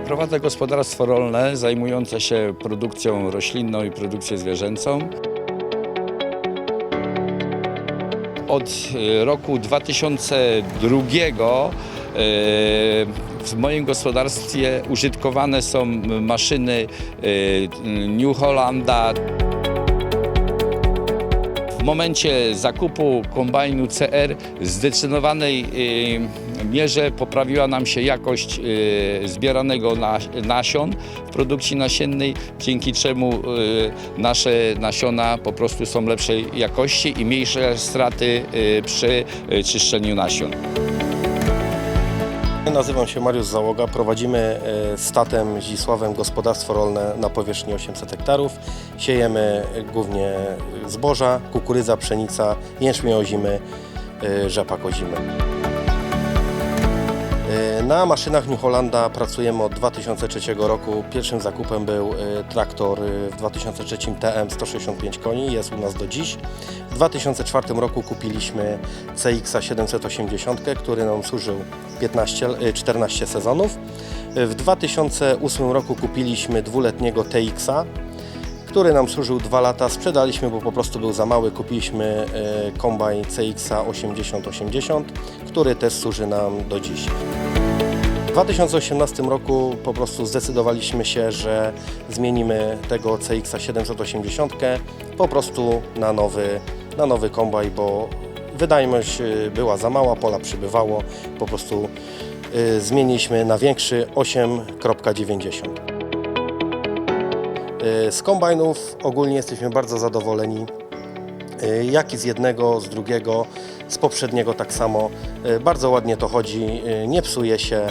Prowadzę gospodarstwo rolne zajmujące się produkcją roślinną i produkcją zwierzęcą. Od e, roku 2002 e, w moim gospodarstwie użytkowane są maszyny e, New Hollanda. W momencie zakupu kombajnu CR w zdecydowanej y, mierze poprawiła nam się jakość y, zbieranego na- nasion w produkcji nasiennej, dzięki czemu y, nasze nasiona po prostu są lepszej jakości i mniejsze straty przy czyszczeniu nasion. Nazywam się Mariusz Załoga. Prowadzimy e, z tatem Zdzisławem gospodarstwo rolne na powierzchni 800 hektarów. Siejemy głównie zboża, kukurydza, pszenica, jęczmień ozimy, e, rzepak ozimy. E, Na maszynach New Hollanda pracujemy od 2003 roku. Pierwszym zakupem był e, traktor e, w 2003 TM 165 koni, jest u nas do dziś. W 2004 roku kupiliśmy CX 780, który nam służył 15, e, 14 sezonów. W 2008 roku kupiliśmy dwuletniego TX-a, który nam służył 2 lata. Sprzedaliśmy, bo po prostu był za mały. Kupiliśmy e, kombajn CX 8080, który też służy nam do dziś. W 2018 roku po prostu zdecydowaliśmy się, że zmienimy tego CX 780 po prostu na nowy, na nowy kombaj, bo wydajność y, była za mała, pola przybywało, po prostu y, zmieniliśmy na większy 8.90. Y, Z kombajnów ogólnie jesteśmy bardzo zadowoleni. Y, Jak i z jednego, z drugiego, z poprzedniego tak samo. Y, Bardzo ładnie to chodzi, nie psuje się.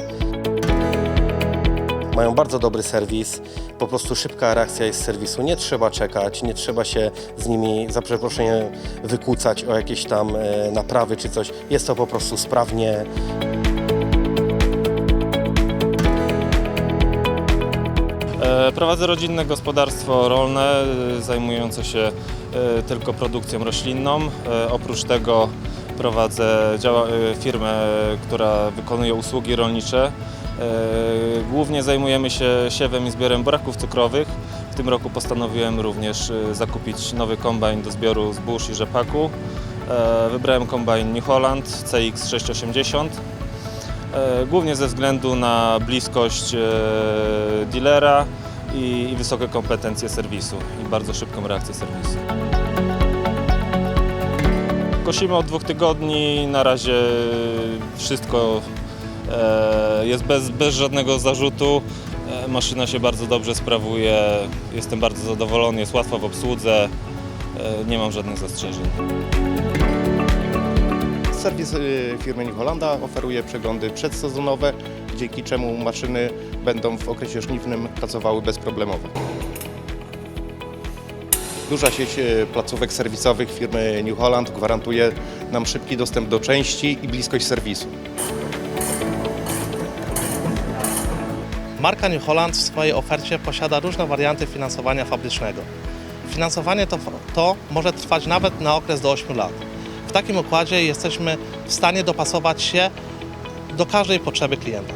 Mają bardzo dobry serwis, po prostu szybka reakcja jest z serwisu. Nie trzeba czekać, nie trzeba się z nimi, za przeproszeniem, wykłócać o jakieś tam naprawy czy coś. Jest to po prostu sprawnie. Prowadzę rodzinne gospodarstwo rolne e, zajmujące się e, tylko produkcją roślinną. E, Oprócz tego prowadzę e, firmę, która wykonuje usługi rolnicze. E, Głównie zajmujemy się siewem i zbiorem buraków cukrowych. W tym roku postanowiłem również e, zakupić nowy kombajn do zbioru zbóż i rzepaku. E, Wybrałem kombajn New Holland CX680. E, Głównie ze względu na bliskość e, dealera i, wysokie kompetencje serwisu i bardzo szybką reakcję serwisu. Kosimy od dwóch tygodni, na razie wszystko e, jest bez, bez żadnego zarzutu. Maszyna się bardzo dobrze sprawuje, jestem bardzo zadowolony, jest łatwa w obsłudze, nie mam żadnych zastrzeżeń. Serwis y, firmy New Hollanda oferuje przeglądy przedsezonowe, dzięki czemu maszyny będą w okresie żniwnym pracowały bezproblemowo. Duża sieć y, placówek serwisowych firmy New Holland gwarantuje nam szybki dostęp do części i bliskość serwisu. Marka New Holland w swojej ofercie posiada różne warianty finansowania fabrycznego. Finansowanie to, to może trwać nawet na okres do 8 lat. W takim układzie jesteśmy w stanie dopasować się do każdej potrzeby klienta.